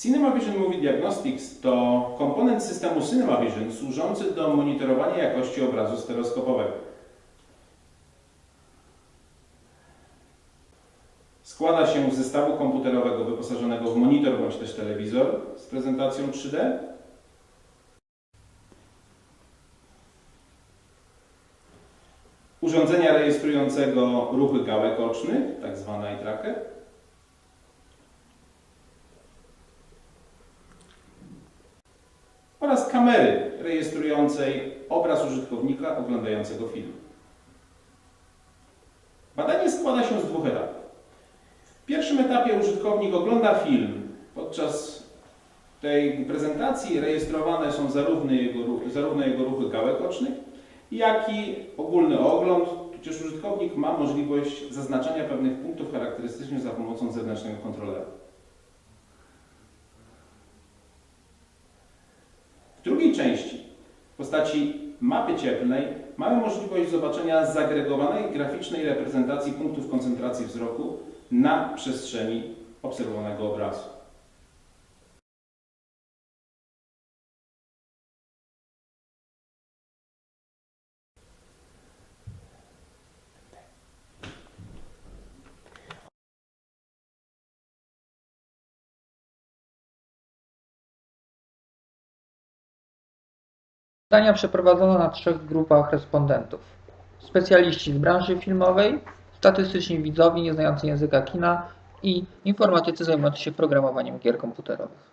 CinemaVision Movie Diagnostics to komponent systemu CinemaVision służący do monitorowania jakości obrazu stereoskopowego. Składa się z zestawu komputerowego wyposażonego w monitor bądź też telewizor z prezentacją 3D, urządzenia rejestrującego ruchy gałek ocznych, tak zwana eye tracker, oraz kamery rejestrującej obraz użytkownika oglądającego film. Badanie składa się z dwóch etapów. W pierwszym etapie użytkownik ogląda film. Podczas tej prezentacji rejestrowane są zarówno jego, ruchy- zarówno jego ruchy gałek ocznych, jak i ogólny ogląd, tudzież użytkownik ma możliwość zaznaczania pewnych punktów charakterystycznych za pomocą zewnętrznego kontrolera. W części, w postaci mapy cieplnej, mamy możliwość zobaczenia zagregowanej graficznej reprezentacji punktów koncentracji wzroku na przestrzeni obserwowanego obrazu. Badania przeprowadzono na trzech grupach respondentów. Specjaliści z branży filmowej, statystyczni widzowie nieznający języka kina i informatycy zajmujący się programowaniem gier komputerowych.